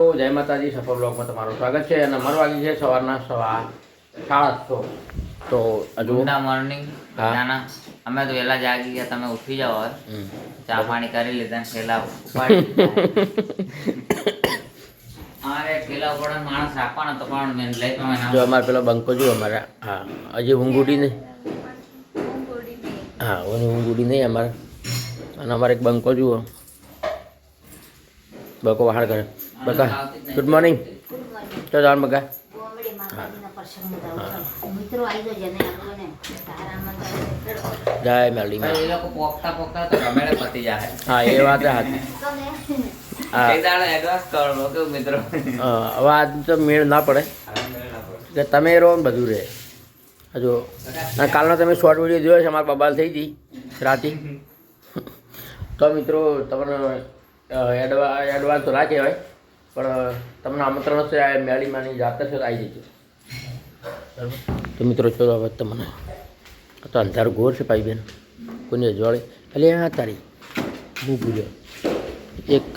જય માતાજી સફળ બ્લોગમાં તમારું સ્વાગત છે અને અમારું વાગી છે સવારના સવા સાડા તો હજુ ગુડ મોર્નિંગ નાના. અમે તો વહેલા જાગી ગયા તમે ઉઠી જાઓ હવે. ચા પાણી કરી લીધા અમારે થેલા ઉપાડવાનો માણસ રાખવાનો તો પણ મેં લઈ જો અમારે પેલો બંકો જો અમારા હા. હજી ઊંઘ ઉડી નહીં? હા ઊંઘ ઉડી નહીં અમારે. અને અમારે એક બંકો જુઓ. બંકો બહાર કરે. બકા ગુડ મોર્નિંગ તો જાણ બકા. જય મેલડી હા. એ વાત હાથી તો હા એક દાડો એડવાન્સ કરો કેવું મિત્રો? હા, હવે આજ તો મેળ ના પડે. કે તમે રહો ને બધું રહે. હજુ કાલનો તમે શોર્ટ વીડિયો જોયો છે અમારા બબાલ થઈ હતી રાતે. તો મિત્રો તમને એડવા એડવાન્સ તો ના કહેવાય. પણ તમને આમંત્રણ હશે આ મેળીમાંની જાતે છે તો આવી જજો. તો મિત્રો ચલો હવે તમને તો અંધારું ઘોર છે ભાઈ બેન. કોની અજવાળે. એટલે આ તારી હું ભૂલ્યો. એક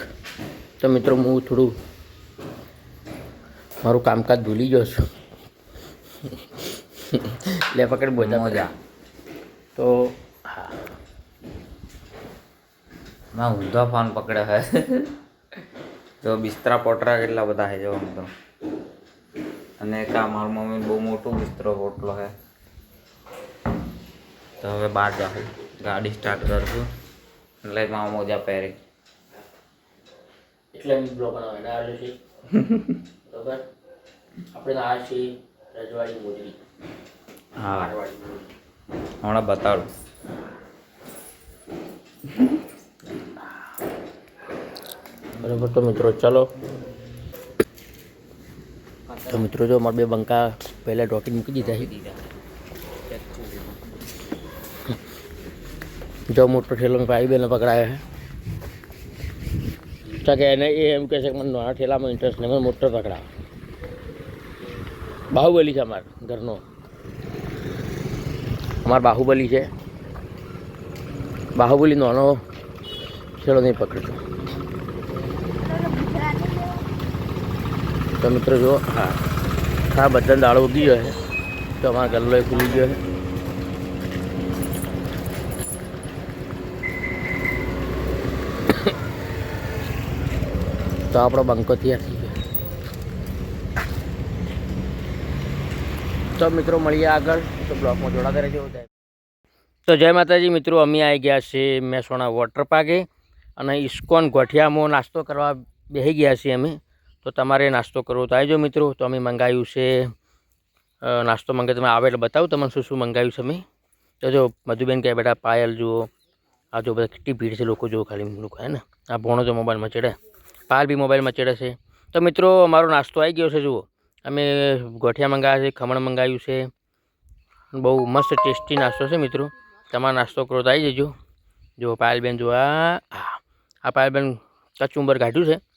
તો મિત્રો હું થોડું મારું કામકાજ ભૂલી ગયો છું. લે પકડ બોજા મજા. તો હા. મેં ઊંધો ફોન પકડ્યો હે. જો બિસ્તરા પોટરા કેટલા બધા છે જો તો અને એક આ મારી મમ્મી બહુ મોટું બિસ્તરો પોટલો છે. તો હવે બહાર જાઉં ગાડી સ્ટાર્ટ કરશું. એટલે મારા મોજા પહેરી. એટલે બ્લોગ બનાવે ના આવ્યો છે બરાબર? આપણે આ છે રજવાડી મોજડી. હા. હમણાં બતાડું. બરાબર, તો મિત્રો ચલો. તો મિત્રો જો મારા બે બંકા પહેલાં ઢોકી મૂકી દીધા છે. જો મોટો ઠેલો ભાઈ બેને પકડાયો છે. તો કે એને એ એમ કહે છે કે મને નાના ઠેલામાં ઇન્ટરેસ્ટ નહીં, મને મોટો પકડાવો. બાહુબલી છે અમાર ઘરનો. અમાર બાહુબલી છે. બાહુબલી નાનો ઠેલો નહીં પકડતો. તો મિત્રો જુઓ. હા. હા બધા દાળો ઉગી ગયો છે. તો અમારા ગલ્લો એ ખુલી ગયો છે. તો આપણો બંકો તૈયાર થઈ ગયો. તો મિત્રો મળીએ આગળ. તો બ્લોકમાં જોડાતા રહેજો તો જય માતાજી મિત્રો અમે આવી ગયા છીએ મહેસાણા વોટર પાર્કે અને ઇસ્કોન ગોઠિયામાં નાસ્તો કરવા બેસી ગયા છીએ અમે. તો તમારે નાસ્તો કરવો તો આવજો મિત્રો. તો અમે મંગાવ્યું છે નાસ્તો મંગાવી તમે આવે એટલે બતાવું તમને શું શું મંગાવ્યું છે અમે. તો જો, મધુબેન કહે, બેટા, પાયલ જુઓ. આ જો બધા કેટલી ભીડ છે, લોકો જુઓ ખાલી લોકો હે ને? આ ભોણો જો મોબાઈલમાં ચડે. પાયલ બી મોબાઈલમાં ચડે છે. તો મિત્રો, અમારો નાસ્તો આવી ગયો છે, જુઓ. અમે ગોઠિયા મંગાવ્યા છે, ખમણ મંગાવ્યું છે. બહુ મસ્ત ટેસ્ટી નાસ્તો છે મિત્રો. તમારો નાસ્તો કરો તો આવી જજો. જુઓ, પાયલબેન જો આ આ આ પાયલબેન કચુંબર કાઢ્યું છે.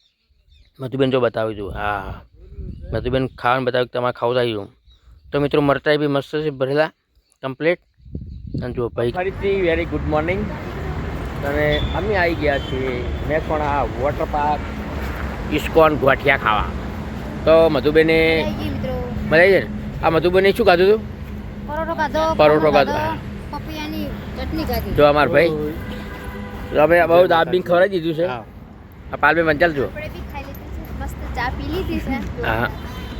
મધુબેન જો બતાવ્યું દઉં હા મધુબેન ખાવાનું બતાવ્યું તમારે ખાવું તો આવી તો મિત્રો મરચાઈ બી મસ્ત છે ભરેલા કમ્પ્લીટ અને જો ભાઈ. ફરીથી વેરી ગુડ મોર્નિંગ અને અમે આવી ગયા છીએ મહેસાણા વોટર પાર્ક ઇસ્કોન ગોઠિયા ખાવા. તો મધુબેને મજા આવી છે આ મધુબેને શું ખાધું હતું પરોઠો ખાધી જો અમાર ભાઈ. તો અમે બહુ દાબીને ખવડાવી દીધું છે. આ પાલભાઈ મંચાલ જો આપણે બી ખાઈ લીધું છે મસ્ત ચા પી લીધી છે હા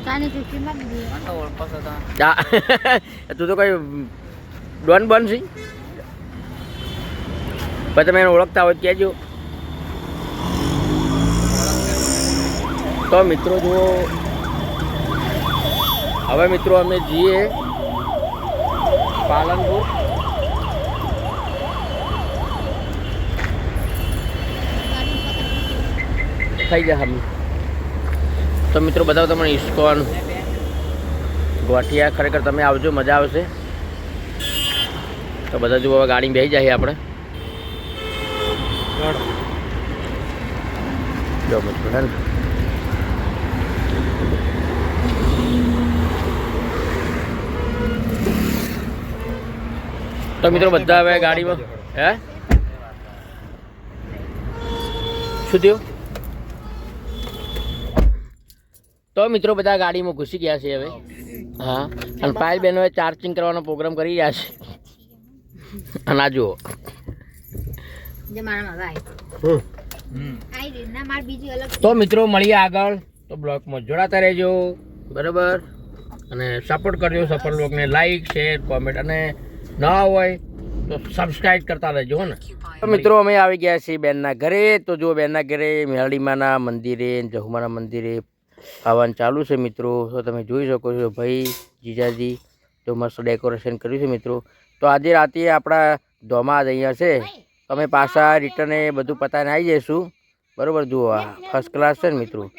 ચાની ચૂકી મારી દીધી મને તો ચા તું તો કઈ ડોન બન છે પછી તમે એને ઓળખતા હોય કહેજો તો મિત્રો જુઓ હવે મિત્રો અમે જઈએ પાલનપુર થઈ ગયા અમે તો મિત્રો બતાવો તમને ઇસ્કોન. ગોઠિયા ખરેખર તમે આવજો, મજા આવશે. તો બધા જો હવે ગાડી બેસી જાય આપણે. જો મિત્રો, હે તો મિત્રો બધા હવે ગાડીમાં હે? શું થયું? તો મિત્રો બધા ગાડીમાં ઘૂસી ગયા છે હવે. હા અને પાયલ બહેનોએ ચાર્જિંગ કરવાનો પ્રોગ્રામ કરી રહ્યા છે. અને આ જુઓ. જે મારા મગા હમ. આઈ રીતના માર બીજી અલગ તો મિત્રો મળીએ આગળ. તો બ્લોગમાં જોડાતા રહેજો. બરાબર? અને સપોર્ટ કરજો સફળ બ્લોગને. લાઈક શેર કોમેન્ટ અને ન હોય તો સબસ્ક્રાઇબ કરતા રહેજો હો ને. તો મિત્રો અમે આવી ગયા છીએ બેનના ઘરે. તો જો બેનના ઘરે મેરડીમાના મંદિરે જહુમાના મંદિરે આવવાનું ચાલુ છે મિત્રો. તો તમે જોઈ શકો છો ભાઈ જીજાજી તો મસ્ત ડેકોરેશન કર્યું છે મિત્રો. તો આજે રાતે આપણા ધોમા જ અહીંયા છે. અમે પાછા રિટર્ન એ બધું પતાવીને આવી જઈશું. બરાબર જુઓ આ ફર્સ્ટ ક્લાસ છે ને મિત્રો.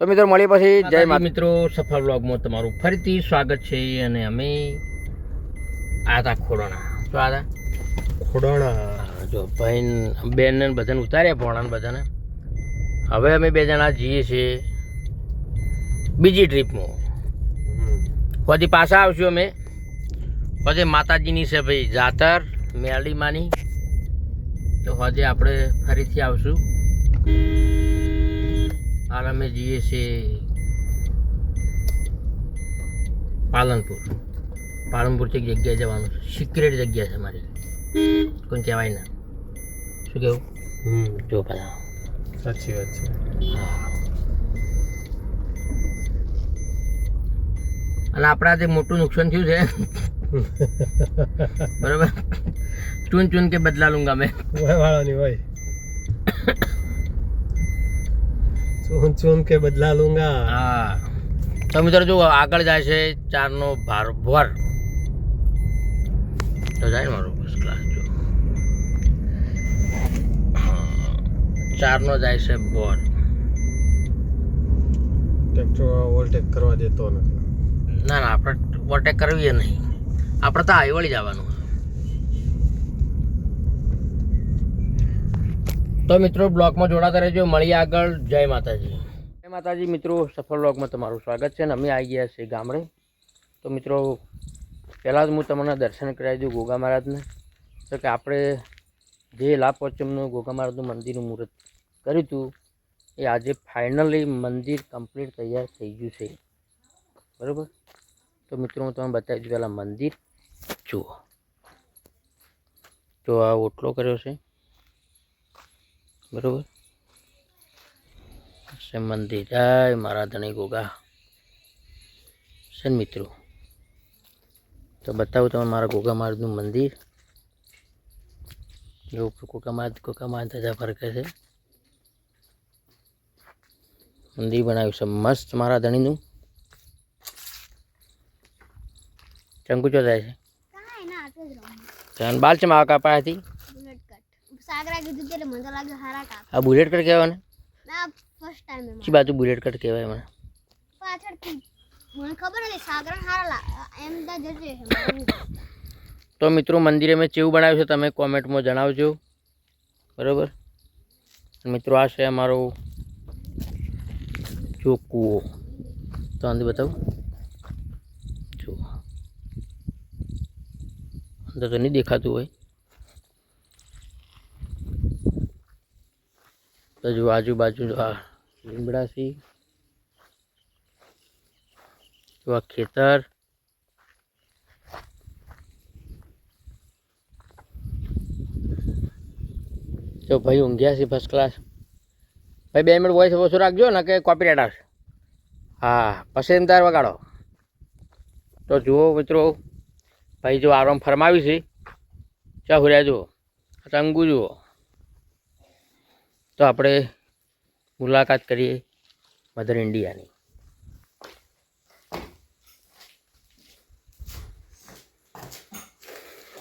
તો મિત્રો મળી પછી. જય માતા. મિત્રો સફળ બ્લોગમાં તમારું ફરીથી સ્વાગત છે અને અમે આ હતા ખોડાણા શું આ ખોડાણા જો ભાઈ બેન બધાને ઉતાર્યા ભોણાને બધાને. હવે અમે બે જણા જઈએ છીએ. બીજી ટ્રીપમાં પછી પાછા આવશું અમે. પછી માતાજીની છે ભાઈ જાતર મેરડીમાંની તો હજે આપણે ફરીથી આવશું. હાલ અમે જઈએ છીએ પાલનપુર. પાલનપુરથી એક જગ્યાએ જવાનું છે. સિક્રેટ જગ્યા છે મારી. કોઈ કહેવાય ના. શું કેવું જો બધા સાચી વાત છે. અને આપણા જે મોટું નુકસાન થયું છે. બરાબર? ચૂન ચૂન કે બદલા લુંગા મેં વાળાની હોય ચૂન ચૂન કે બદલા લુંગા હા. તો મિત્રો જો આગળ જાય છે ચારનો ભાર ભર. તો જાય મારો ફર્સ્ટ ક્લાસ જો. ચારનો જાય છે બોર ટ્રેક્ટર ઓવરટેક કરવા દેતો નથી. ના ના, આપણે ઓવરટેક કરવી નહીં. આપણે તો હાઈ જવાનું. તો મિત્રો, બ્લોગમાં જોડાતા રહેજો. મળીએ આગળ. જય માતાજી. જય માતાજી મિત્રો, સફળ બ્લોગમાં તમારું સ્વાગત છે ને અમે આવી ગયા છીએ ગામડે. તો મિત્રો, પહેલાં જ હું તમને દર્શન કરાવી દઉં ગોગા મહારાજને. તો કે આપણે જે લાપોચમનું ગોગા મહારાજનું મંદિરનું મુહૂર્ત કર્યું હતું, એ આજે ફાઇનલી મંદિર કમ્પ્લીટ તૈયાર થઈ ગયું છે. બરાબર? તો મિત્રો, હું તમને બતાવી દઉં પહેલાં મંદિર. જુઓ. તો આ ઓટલો કર્યો છે. બરાબર? છે મંદિર. જય મારા ધણી ગોગા. છે મિત્રો? તો બતાવું તમે મારા ગોગા મહારાજનું મંદિર. જો ગોગા મહારાજ ગોગા મહારાજ ધજા ફરકે છે. મંદિર બનાવ્યું છે. મસ્ત મારા ધણીનું ચંકુ ચો જાય છે કાંઈ ના આટલું જ રમવું ચાલ બાલ છે માવા કાપાયાથી બુલેટ કટ સાગરા થાય છે? બાલ તો લાગે કાપા. હતી આ બુલેટ કટ કહેવાય ને? શી બાજુ બુલેટ કટ કહેવાય મને. તો મિત્રો મંદિરે મેં ચેવું બનાવ્યું છે તમે કોમેન્ટમાં જણાવજો. બરાબર? મિત્રો આ છે અમારો ચોકુઓ. તો અંદર બતાવું જો અંદર તો નહીં દેખાતું હોય. તો જો આજુબાજુ આ લીમડા છે. જો આ ખેતર. જો ભાઈ ઊંઘ્યા છે ફર્સ્ટ ક્લાસ ભાઈ બે મિનિટ વોઇસ ઓછું રાખજો ને કે કોપીરાઇટ આવશે. હા પસંદદાર વગાડો. તો જુઓ મિત્રો. ભાઈ જો આરામ ફરમાવી છે. ચા હુર્યા જુઓ. રંગુ જુઓ. તો આપણે મુલાકાત કરીએ મધર ઇન્ડિયાની.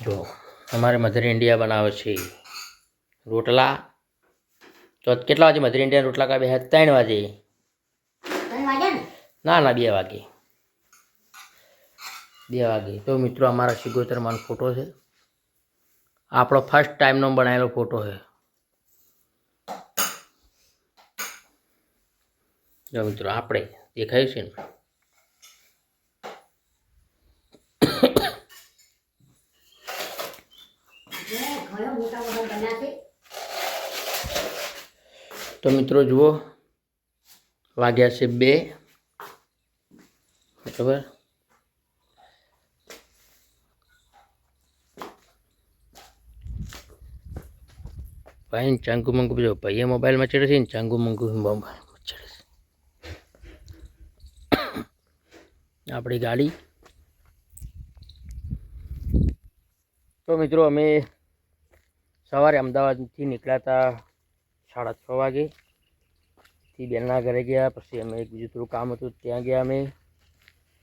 જો અમારે મધર ઇન્ડિયા બનાવે છે. રોટલા. તો કેટલા વાગે મધર ઇન્ડિયા રોટલા કાપે ત્રણ વાગે. ના ના બે વાગે. બે વાગે તો મિત્રો, અમારા સિગોતરમાંનો ફોટો છે. આપણો ફર્સ્ટ ટાઈમનો બનાવેલો ફોટો છે. જો મિત્રો, આપણે દેખાય છે ને? તો મિત્રો, જુઓ, વાગ્યા છે બે. બરાબર? ભાઈ ચાંગુ મંગુ જો ભાઈએ મોબાઈલમાં ચડે છે ને ચાંગુ મંગુ મોબાઈલમાં ચડે છે. આપણી ગાડી. તો મિત્રો અમે સવારે અમદાવાદથી નીકળ્યા હતા સાડા છ વાગે. થી બેનના ઘરે ગયા, પછી અમે એક બીજું થોડું કામ હતું, ત્યાં ગયા અમે.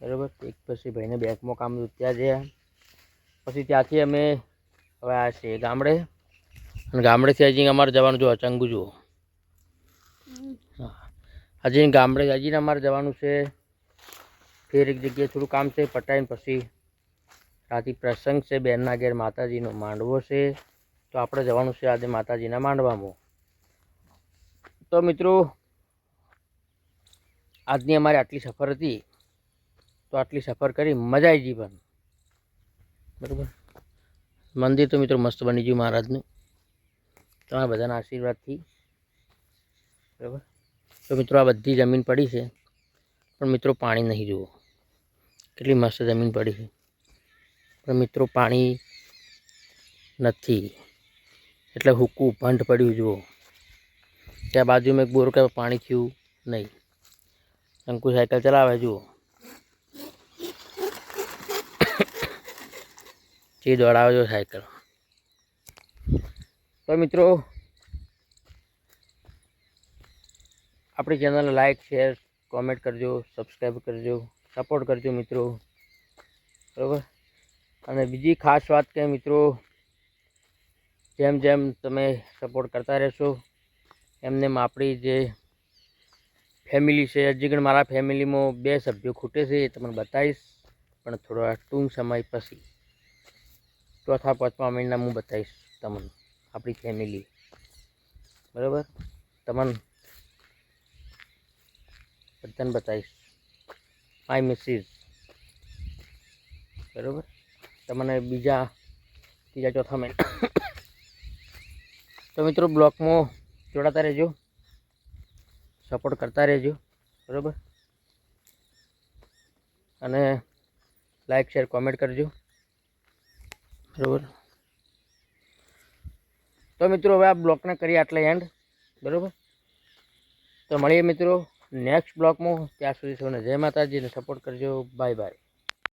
બરાબર? એક પછી ભાઈને બેંકમાં કામ હતું, ત્યાં ગયા. પછી ત્યાંથી અમે હવે આ છે ગામડે. અને ગામડેથી હજી અમારે જવાનું જો અચંગુ જુઓ. હજી ગામડે, હજી અમારે જવાનું છે. ફેર એક જગ્યાએ થોડું કામ છે પટાઈને પછી રાતે પ્રસંગ છે, બેનના ઘેર માતાજીનો માંડવો છે. તો આપણે જવાનું છે આજે માતાજીના માંડવામાં. તો મિત્રો, આજની અમારી આટલી સફર હતી. તો આટલી સફર કરી, મજા આવી ગઈ પણ. બરાબર? મંદિર તો મિત્રો મસ્ત બની ગયું મહારાજનું. તમારા બધાના આશીર્વાદથી. બરાબર? તો મિત્રો આ બધી જમીન પડી છે, પણ મિત્રો પાણી નહીં જુઓ. કેટલી મસ્ત જમીન પડી છે. પણ મિત્રો પાણી નથી. એટલે હુકું ભંડ પડ્યું જુઓ. ત્યાં બાજુમાં એક બોર કે પાણી થયું નહીં. અંકુ સાયકલ ચલાવે જુઓ. જે દોડાવે જો સાયકલ. તો મિત્રો, આપણી ચેનલ લાઈક શેર કોમેન્ટ કરજો સબસ્ક્રાઈબ કરજો સપોર્ટ કરજો મિત્રો. બરાબર? અને બીજી ખાસ વાત કે મિત્રો, જેમ જેમ તમે સપોર્ટ કરતા રહેશો એમને આપણી જે ફેમિલી છે, હજી પણ મારા ફેમિલીમાં બે સભ્યો ખૂટે છે, એ તમને બતાવીશ, પણ થોડા ટૂંક સમય પછી ચોથા પાંચમા મહિના હું બતાવીશ તમને. આપણી ફેમિલી બરાબર? તમને બધાને બતાવીશ. માય મિસિસ બરાબર? તમને બીજા, ત્રીજા, ચોથા મહિના. તો મિત્રો, બ્લોકમાં જોડાતા રહેજો. સપોર્ટ કરતા રહેજો. બરાબર? અને લાઈક શેર કોમેન્ટ કરજો. બરાબર? તો મિત્રો હવે આ બ્લોકને કરીએ આટલે એન્ડ બરાબર? તો મળીએ મિત્રો નેક્સ્ટ બ્લોકમાં, ત્યાં સુધી સૌને જય માતાજીને સપોર્ટ કરજો. Bye bye